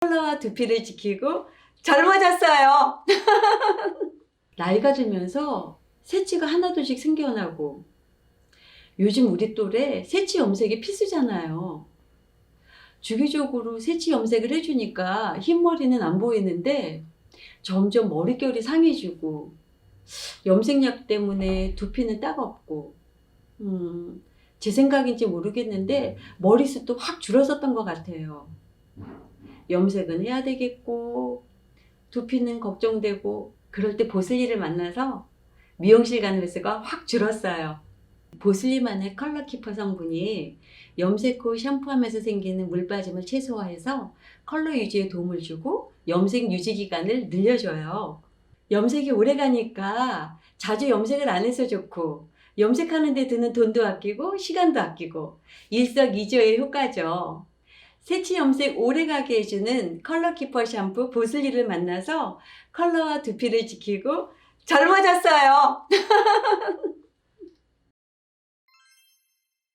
컬러와 두피를 지키고 젊어졌어요. 나이가 들면서 새치가 하나둘씩 생겨나고 요즘 우리 또래 새치 염색이 필수잖아요. 주기적으로 새치 염색을 해주니까 흰머리는 안 보이는데 점점 머릿결이 상해지고 염색약 때문에 두피는 따갑고 음, 제 생각인지 모르겠는데 머리숱도 확 줄어섰던 것 같아요. 염색은 해야 되겠고 두피는 걱정되고 그럴 때 보슬리를 만나서 미용실 가는 횟수가 확 줄었어요. 보슬리만의 컬러 키퍼 성분이 염색 후 샴푸하면서 생기는 물 빠짐을 최소화해서 컬러 유지에 도움을 주고 염색 유지 기간을 늘려줘요. 염색이 오래 가니까 자주 염색을 안 해서 좋고 염색하는 데 드는 돈도 아끼고 시간도 아끼고 일석이조의 효과죠. 새치 염색 오래 가게 해주는 컬러 키퍼 샴푸 보슬리를 만나서 컬러와 두피를 지키고 젊어졌어요.